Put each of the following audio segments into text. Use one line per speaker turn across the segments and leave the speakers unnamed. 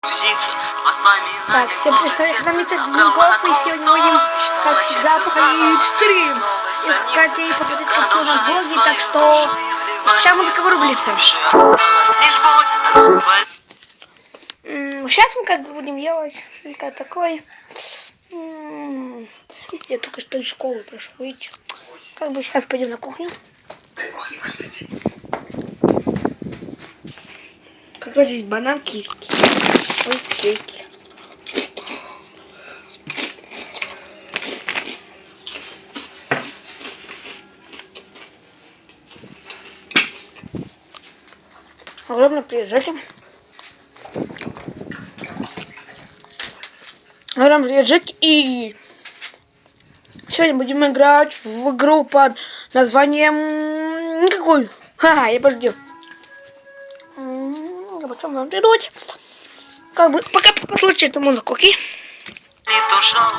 Так, всем привет, с вами Тедников, и сегодня будем, как всегда, проходить стрим. И хотите посмотреть, как у нас блоги, так что сейчас мы договор рубрика. Сейчас мы как бы будем делать. Как такой... Я только что из школы пришел, видите? Как бы сейчас пойдем на кухню. Как раз здесь банан, кейки. Главное, приезжайте. Главное, приезжайте и... Сегодня будем играть в игру под названием... Какую? Ха-ха, я подожди. Я потом вам вернуть. Как бы, пока послушайте эту музыку, окей?
то жал,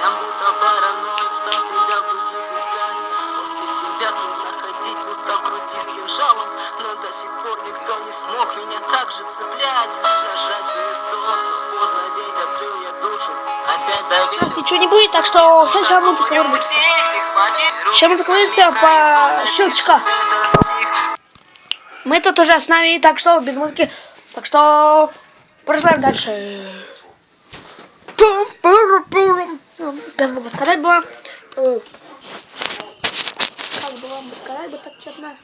я будто параноик стал тебя в других искать После тебя трудно ходить, будто в груди с кинжалом Но до сих пор никто не смог меня так же цеплять Нажать бы стоп, но поздно, ведь открыл я душу Опять доверился
Ничего не будет, так что сначала музыка вырубится. Сейчас мы закроемся по щелчка. Мы тут уже с нами, так что без музыки. Так что продолжаем дальше. Как бы сказать было. Как бы вам сказать бы так честно.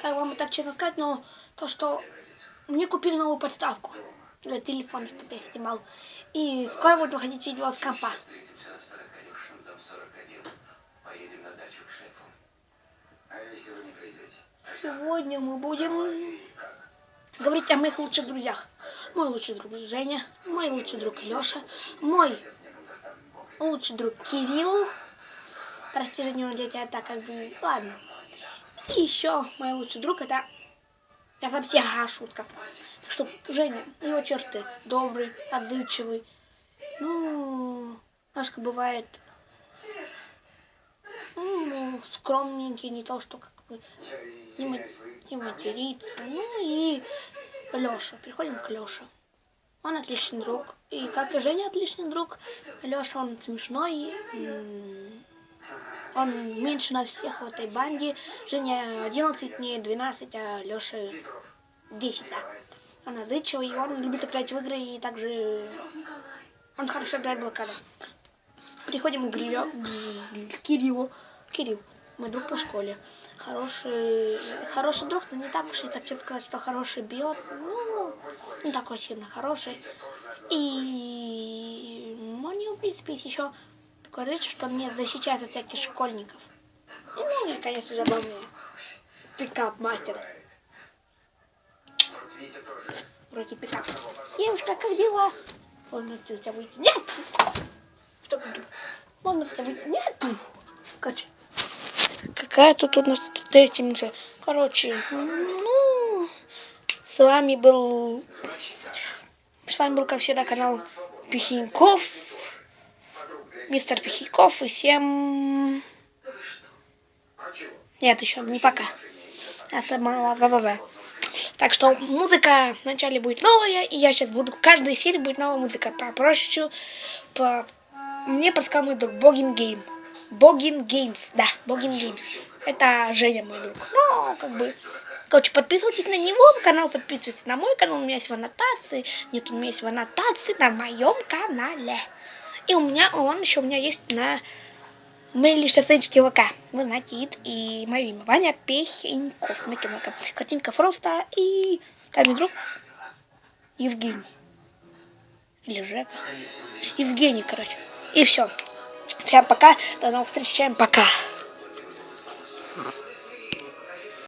Как вам так честно сказать, но то, что мне купили новую подставку для телефона, чтобы я снимал. И скоро будет выходить видео с компа. Сегодня мы будем говорить о моих лучших друзьях. Мой лучший друг Женя, мой лучший друг Леша, мой лучший друг Кирилл. Прости, Женя, у тебя так как бы... Ладно. И еще мой лучший друг это... Я совсем ага, шутка. Так что Женя, его черты. Добрый, отзывчивый. Ну, немножко бывает... Ну, скромненький, не то, что как бы не, ма- не материться. Ну и Леша. Приходим к Леше. Он отличный друг. И как и Женя отличный друг, Леша, он смешной. Он меньше нас всех в этой банде. Женя 11 дней, 12, а Леша 10, да. Он отзывчивый, и он любит играть в игры, и также он хорошо играет в блокаду. Приходим к, Грилё- к Кириллу. Кирилл, мой друг по школе. Хороший, хороший друг, но не так уж и так честно сказать, что хороший бьет. Ну, не такой сильно хороший. И него, в принципе, есть еще такое речь, что он меня защищает от всяких школьников. Ну, и, конечно же, мне пикап-мастер. Вроде пикап. Девушка, как дела? Можно тебя выйти? Нет! Что? Можно тебя выйти? Нет! Короче, какая тут у нас встретимся? Короче, ну, с вами был, с вами был, как всегда, канал Пихиньков, мистер Пихиньков, и всем... Нет, еще не пока. А сама. Так что музыка вначале будет новая, и я сейчас буду... Каждой серии будет новая музыка. Попроще, по... Мне друг Богин Гейм. Богин Геймс, да, Богин Геймс. Это Женя мой друг. Ну, как бы... Короче, подписывайтесь на него канал, подписывайтесь на мой канал, у меня есть в аннотации. Нет, у меня есть в аннотации на моем канале. И у меня, он еще у меня есть на Мэйли Шосейчики ВК. Вы знаете, ид и мое имя. Ваня Пехеньков. Макинка. Картинка Фроста и... Там друг Евгений. Или Жек. Евгений, короче. И все. Всем пока. До новых встреч. Всем пока.